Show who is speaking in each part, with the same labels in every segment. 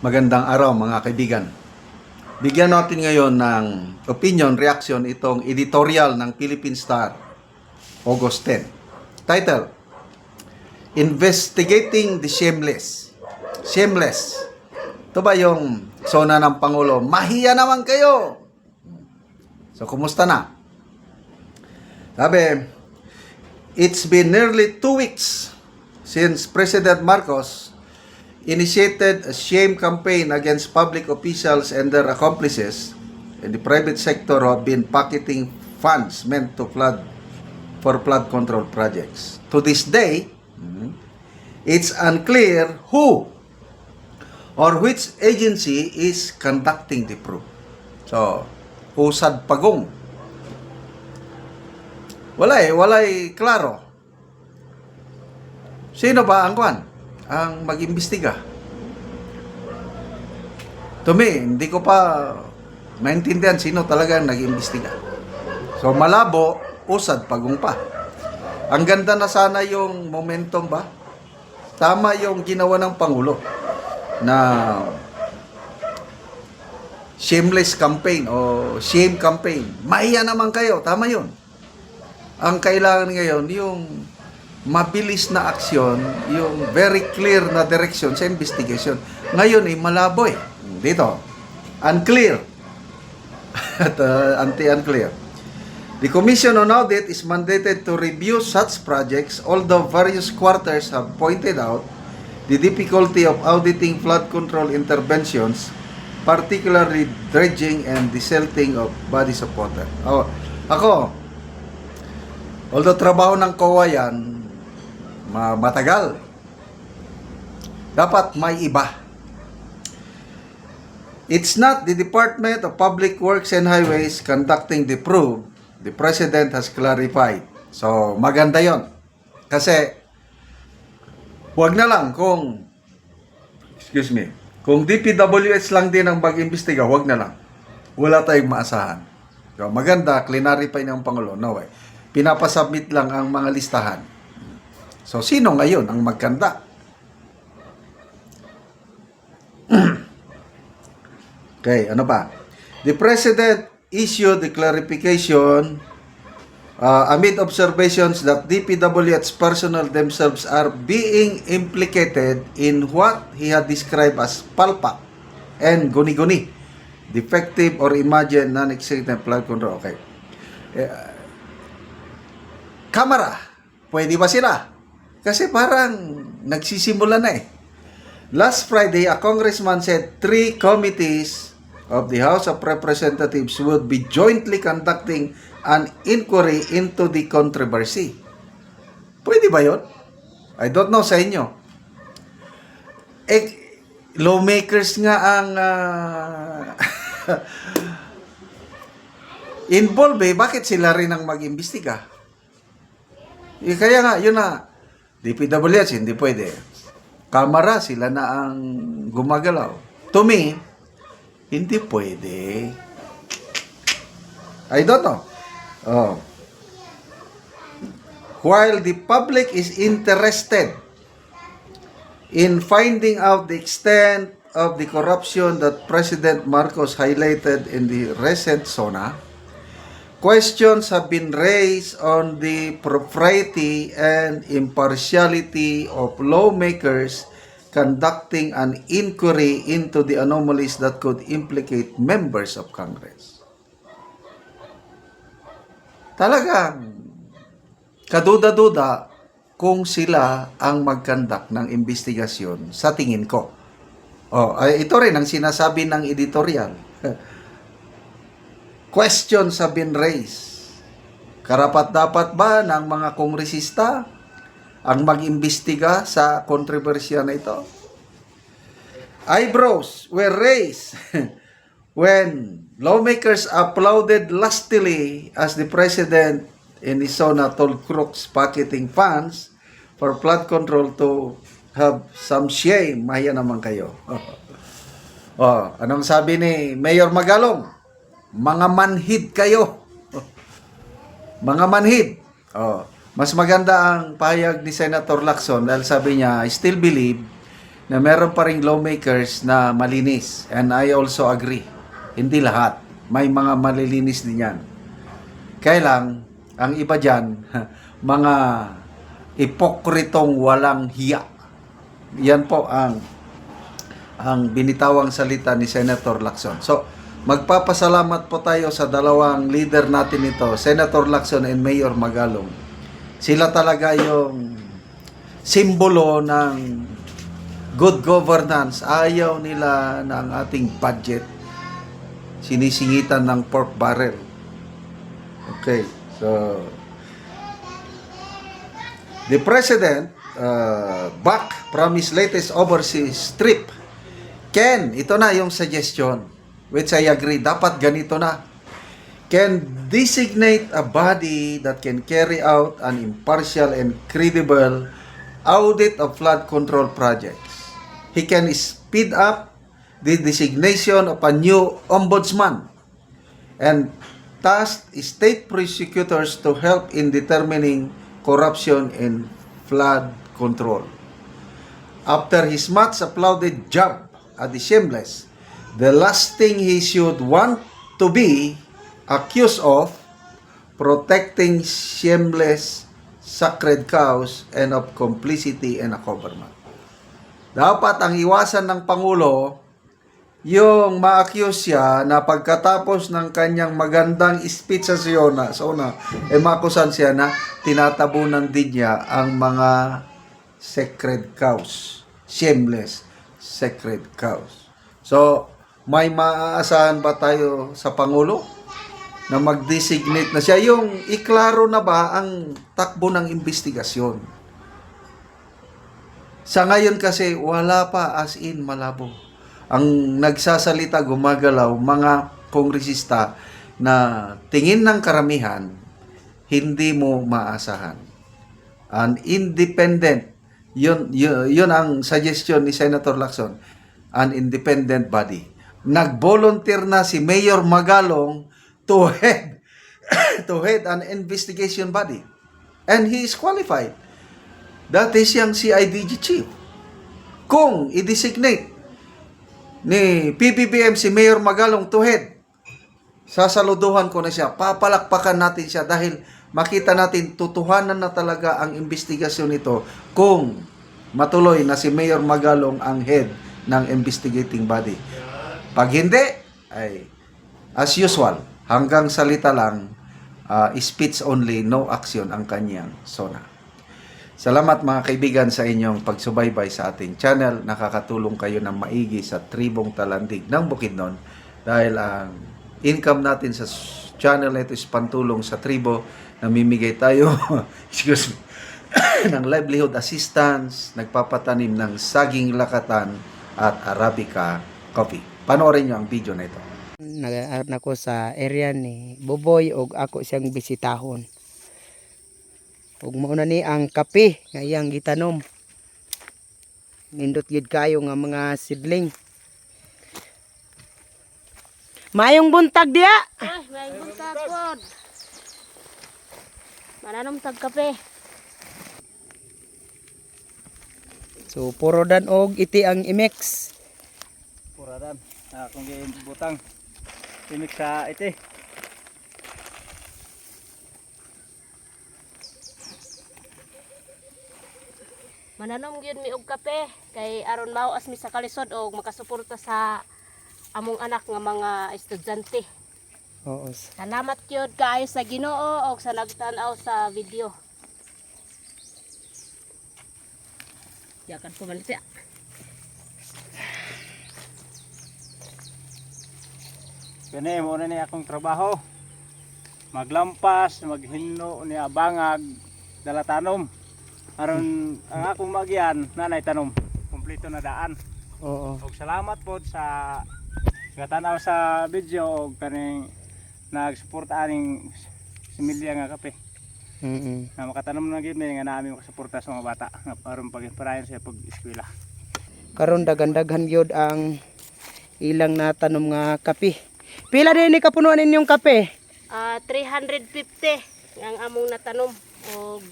Speaker 1: Magandang araw mga kaibigan. Bigyan natin ngayon ng opinion, reaction itong editorial ng Philippine Star, August 10. Title, Investigating the Shameless. Shameless. Ito ba yung sona ng Pangulo? Mahiya naman kayo! So, kumusta na? Sabi, it's been nearly two weeks since President Marcos initiated a shame campaign against public officials and their accomplices in the private sector have been pocketing funds meant to flood for flood control projects. To this day, mhm, it's unclear who or which agency is conducting the probe. So, usad pagong. Wala eh, wala eh, klaro. Sino ba ang kwan? Ang mag-imbestiga? To me, hindi ko pa maintindihan sino talaga ang nag-imbestiga. So, malabo, usad pagong pa. Ang ganda na sana yung momentum ba? Tama yung ginawa ng Pangulo na shameless campaign o shame campaign. Maiya naman kayo, tama yun. Ang kailangan ngayon, yung mabilis na aksyon, yung very clear na direction sa investigation. Ngayon ay malabo eh. Dito, unclear. At uh, anti-unclear. The Commission on Audit is mandated to review such projects, although various quarters have pointed out the difficulty of auditing flood control interventions, particularly dredging and desilting of bodies of water. Oh, ako, although trabaho ng COA yan, matagal, dapat may iba. It's not the Department of Public Works and Highways conducting the probe. The President has clarified. So, maganda yon. Kasi, Huwag na lang kung excuse me, kung DPWH lang din ang mag-imbestiga, huwag na lang. Wala tayong maasahan. So, maganda, clarify ng Pangulo. No way. Pinapasubmit lang ang mga listahan. So, sino ngayon ang magkanda? okay, ano pa? The President issued the clarification uh, amid observations that DPWH personnel themselves are being implicated in what he had described as palpa and guni-guni, defective or imagined non-existent flood control. Okay. Eh, kamera, pwede ba sila? Kasi parang nagsisimula na eh. Last Friday, a congressman said three committees of the House of Representatives would be jointly conducting an inquiry into the controversy. Pwede ba yon? I don't know sa inyo. Eh, lawmakers nga ang ah, involved eh. Bakit sila rin ang mag-imbestiga? Eh, kaya nga, yun na. DPWH, hindi pwede. Kamara, sila na ang gumagalaw. To me, hindi pwede. I don't know. Oh. While the public is interested in finding out the extent of the corruption that President Marcos highlighted in the recent SONA, questions have been raised on the propriety and impartiality of lawmakers conducting an inquiry into the anomalies that could implicate members of Congress. Talagang kaduda-duda kung sila ang magkandak ng investigasyon sa tingin ko. Oh, ay, ito rin ang sinasabi ng editorial. Questions have been raised. Karapat dapat ba ng mga kongresista ang mag-imbestiga sa kontrobersya na ito? Eyebrows were raised when lawmakers applauded lustily as the president in Isona told crooks pocketing funds for flood control to have some shame. Mahiya naman kayo. oh, anong sabi ni Mayor Magalong? Mga manhid kayo. Mga manhid. Oh, mas maganda ang pahayag ni Senator Lacson dahil sabi niya, I still believe na meron pa ring lawmakers na malinis. And I also agree. Hindi lahat. May mga malilinis din yan. Kaya lang, ang iba dyan, mga ipokritong walang hiya. Yan po ang ang binitawang salita ni Senator Lacson. So, magpapasalamat po tayo sa dalawang leader natin ito, Senator Lacson and Mayor Magalong. Sila talaga yung simbolo ng good governance. Ayaw nila ng ating budget sinisingitan ng pork barrel. Okay, so the president uh, back from his latest overseas trip can, ito na yung suggestion which I agree, dapat ganito na can designate a body that can carry out an impartial and credible audit of flood control projects. He can speed up the designation of a new ombudsman and task state prosecutors to help in determining corruption in flood control. After his much applauded job at the Shameless, the last thing he should want to be accused of protecting shameless sacred cows and of complicity and accoutrement. Dapat ang iwasan ng Pangulo yung ma-accuse siya na pagkatapos ng kanyang magandang speech sa Siona, sa una, eh makusan siya na tinatabunan din niya ang mga sacred cows. Shameless sacred cows. So, may maaasahan ba tayo sa Pangulo na mag-designate na siya? Yung iklaro na ba ang takbo ng investigasyon? Sa ngayon kasi, wala pa as in malabo. Ang nagsasalita, gumagalaw, mga kongresista na tingin ng karamihan, hindi mo maasahan. An independent, yun, yun, yun ang suggestion ni Senator Lacson, an independent body. Nag-volunteer na si Mayor Magalong to head to head an investigation body. And he is qualified. That is yung CIDG chief. Kung i-designate ni PBBM si Mayor Magalong to head, sasaluduhan ko na siya. Papalakpakan natin siya dahil makita natin tutuhanan na talaga ang investigasyon nito kung matuloy na si Mayor Magalong ang head ng investigating body. Pag hindi, ay as usual, hanggang salita lang, uh, speech only, no action ang kanyang sona. Salamat mga kaibigan sa inyong pagsubaybay sa ating channel. Nakakatulong kayo ng maigi sa tribong talandig ng Bukidnon dahil ang income natin sa channel na ito is pantulong sa tribo. Namimigay tayo excuse me, ng livelihood assistance, nagpapatanim ng saging lakatan at Arabica coffee. Panoorin nyo ang video na ito.
Speaker 2: nag ako sa area ni Boboy og ako siyang bisitahon. Ug mauna ni ang kape nga iyang gitanom. Nindot gid kayo nga mga sidling. Mayong buntag diya.
Speaker 3: Ay, may buntag pod. Mananom tag kape.
Speaker 2: So puro dan og iti ang imex.
Speaker 4: Puradan. Na kung butang. Timik sa ite.
Speaker 3: Mananom gyud mi og kape kay aron mawas mi sa kalisod og makasuporta sa among anak nga mga estudyante.
Speaker 2: Oo.
Speaker 3: Salamat gyud kaayo sa Ginoo og sa nagtan-aw sa video. Yakan po malit
Speaker 4: Kani mo na ni akong trabaho. Maglampas, maghinno ni abangag dala tanom. Aron ang akong magyan nanay tanom. Kompleto na daan.
Speaker 2: Oo.
Speaker 4: Og salamat po sa nga tanaw sa video og kaning nagsuporta aning similya nga kape.
Speaker 2: Mm.
Speaker 4: Na makatanom na gid nga naami makasuporta sa mga bata nga aron pag-inspirayan sa pag eskwela.
Speaker 2: Karon daghan-daghan gyud ang ilang natanom nga kape. Pila din ni kapunuan ninyong kape?
Speaker 3: Ah, 350 ang among natanom og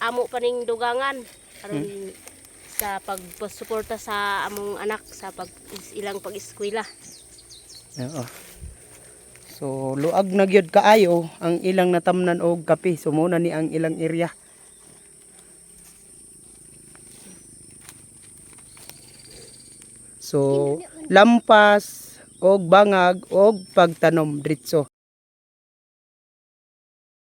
Speaker 3: amo pa ning dugangan aron sa pagsuporta sa among anak sa pag ilang pag-eskwela.
Speaker 2: Oo. So luag na gyud kaayo ang ilang natamnan og kape. So muna ni ang ilang area. So lampas og bangag og pagtanom dritso.